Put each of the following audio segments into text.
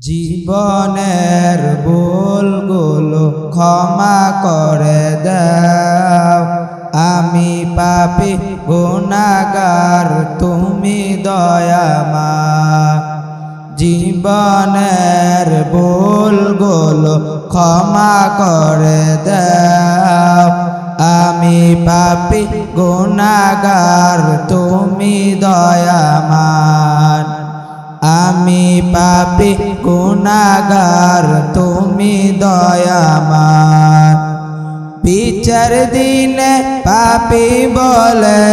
জীবনের ভুলগুলো ক্ষমা করে দাও। আমি পাপি গুনাগার তুমি দয়ামা। জীবনের ভুলগুলো ক্ষমা করে দাও। আমি পাপি গুনাগার তুমি দয়ামান আমি পাপি গুনাগার তুমি দয়ামান। বিচার দিনে পাপি বলে।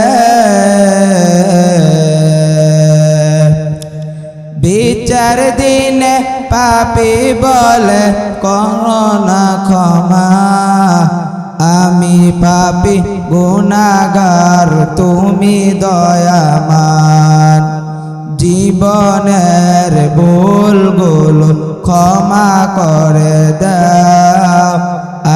বিচার দিনে পাপি বলে করোনা ক্ষমা। আমি পাপি গুনাগার তুমি দয়ামান। জীবনের ভুলগুলো ক্ষমা করে দাও।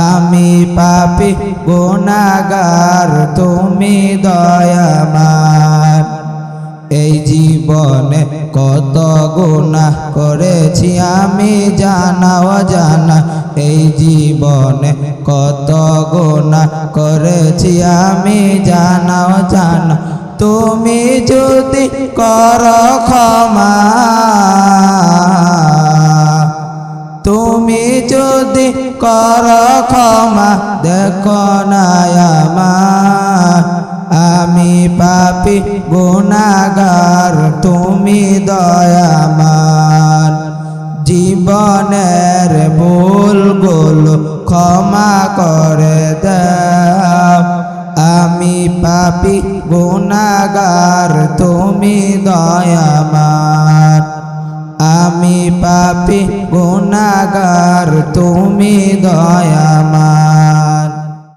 আমি পাপি গুনাগার তুমি দয়ামান এই জীবনে কত গুণা করেছি আমি জানাও জানা এই জীবনে কত গুণা করেছি আমি জানাও জানা তুমি যদি কর ক্ষমা কর ক্ষমা, দেখো আমি পাপি গুনাগার তুমি দয়ামান। জীবনের ভুলগুলো ক্ষমা করে দাও। আমি পাপি গুনাগার তুমি দয়ামান। আমি পাপি গুণাগার তুমি দয়ামা